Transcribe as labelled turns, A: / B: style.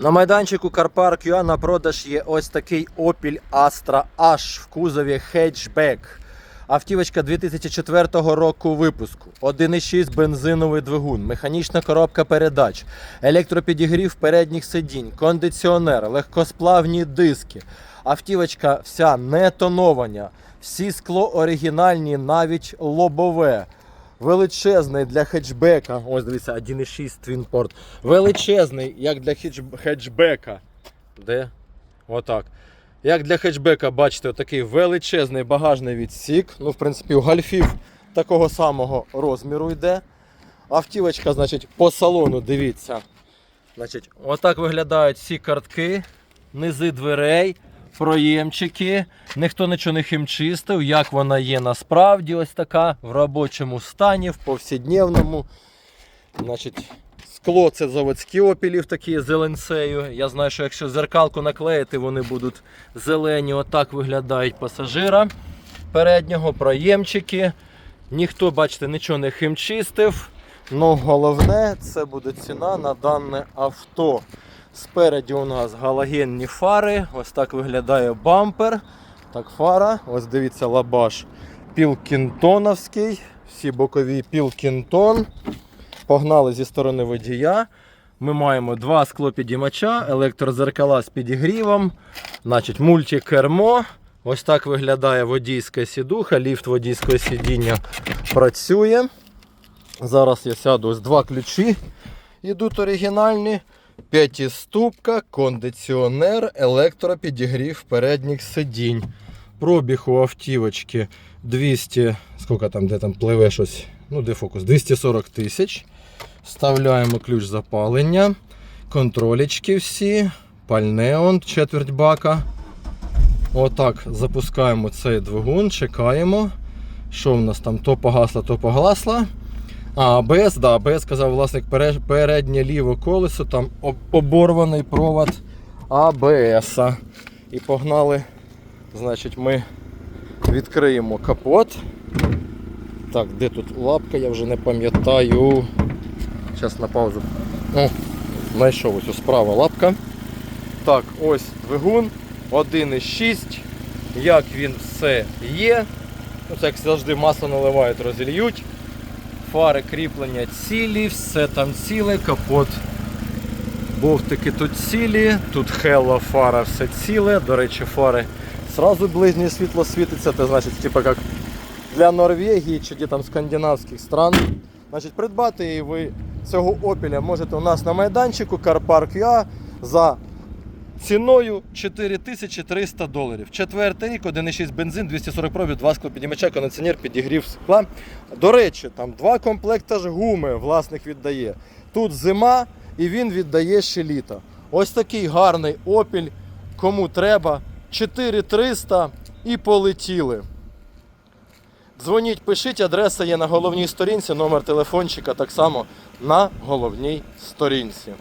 A: На майданчику QA на продаж є ось такий Opel Astra H в кузові хетчбек. Автівочка 2004 року випуску. 1,6 бензиновий двигун, механічна коробка передач, електропідігрів передніх сидінь, кондиціонер, легкосплавні диски. Автівочка вся не тонована, всі скло оригінальні, навіть лобове. Величезний для хетчбека. Ось дивіться, 1,6 твінпорт. Величезний, як для хетч- хетчбека. Де? Отак. Як для хетчбека, бачите, такий величезний багажний відсік. Ну, в принципі, у гольфів такого самого розміру йде. Автівочка, значить, по салону, дивіться. Значить, отак виглядають всі картки, низи дверей, проємчики. Ніхто нічого не хімчистив, як вона є насправді, ось така в робочому стані, в повсякденному. Значить, скло це заводські опілів такі з ЛНЦю. Я знаю, що якщо зеркалку наклеїти, вони будуть зелені. Отак виглядають пасажира переднього, проємчики. Ніхто, бачите, нічого не химчистив. Ну головне, це буде ціна на дане авто. Спереді у нас галогенні фари. Ось так виглядає бампер. Так, фара. Ось дивіться лабаш Пілкінтоновський. Всі бокові Пілкінтон. Погнали зі сторони водія. Ми маємо два склопідіймача, електрозеркала з підігрівом, значить, мультикермо. Ось так виглядає водійська сідуха, ліфт водійського сидіння працює. Зараз я сяду ось два ключі. Йдуть оригінальні. П'ятиступка, кондиціонер, електропідігрів передніх сидінь. Пробіг у автівочки 200, скільки там, де там пливе щось, ну де фокус, 240 тисяч. Вставляємо ключ запалення, контролічки всі, пальне четверть бака. Отак запускаємо цей двигун, чекаємо. Що в нас там? То погасло, то погасло. А, АБС, да, АБС сказав власник переднє ліве колесо, там оборваний провод АБС. І погнали. Значить, ми відкриємо капот. Так, де тут лапка, я вже не пам'ятаю. Зараз на паузу. О, знайшов ось справа лапка. Так, ось двигун 1,6. Як він все є. Ну, це як завжди масло наливають, розільють. Фари кріплення цілі, все там ціле, капот. Бовтики тут цілі, тут хела фара все ціле. До речі, фари сразу ближнє світло світиться. Це значить, типу як для Норвегії чи там скандинавських стран. Значить, придбати її ви цього опіля можете у нас на майданчику Карпарк Я за ціною 4300 доларів. Четвертий рік, 1,6 бензин, 240 пробів, 2 склопідіймача, кондиціонер, підігрів скла. До речі, там два комплекта ж гуми власник віддає. Тут зима і він віддає ще літо. Ось такий гарний опіль. Кому треба, 4300 і полетіли. Дзвоніть, пишіть, адреса є на головній сторінці, номер телефончика так само на головній сторінці.